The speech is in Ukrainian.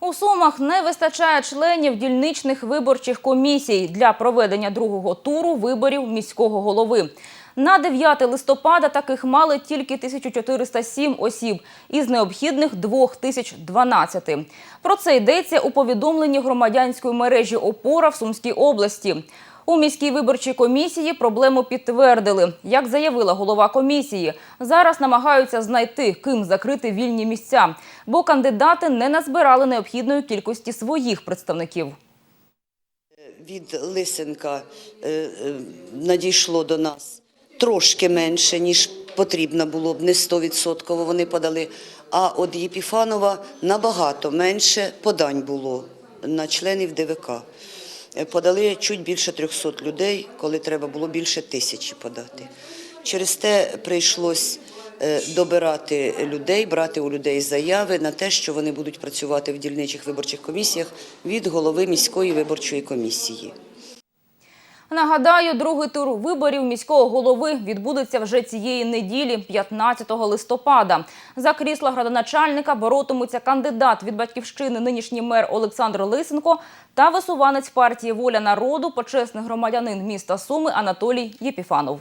У Сумах не вистачає членів дільничних виборчих комісій для проведення другого туру виборів міського голови. На 9 листопада таких мали тільки 1407 осіб із необхідних 2012. Про це йдеться у повідомленні громадянської мережі «Опора» в Сумській області. У міській виборчій комісії проблему підтвердили. Як заявила голова комісії, зараз намагаються знайти, ким закрити вільні місця, бо кандидати не назбирали необхідної кількості своїх представників. Від Лисенка е, е, надійшло до нас трошки менше, ніж потрібно було б, не 100% вони подали. А от Єпіфанова набагато менше подань було на членів ДВК. Е, Подали чуть більше 300 людей, коли треба було більше тисячі подати. Через те прийшлось е, добирати людей, брати у людей заяви на те, що вони будуть працювати в дільничих виборчих комісіях від голови міської виборчої комісії. Нагадаю, другий тур виборів міського голови відбудеться вже цієї неділі, 15 листопада. За крісла градоначальника боротимуться кандидат від батьківщини, нинішній мер Олександр Лисенко та висуванець партії Воля народу, почесний громадянин міста Суми Анатолій Єпіфанов.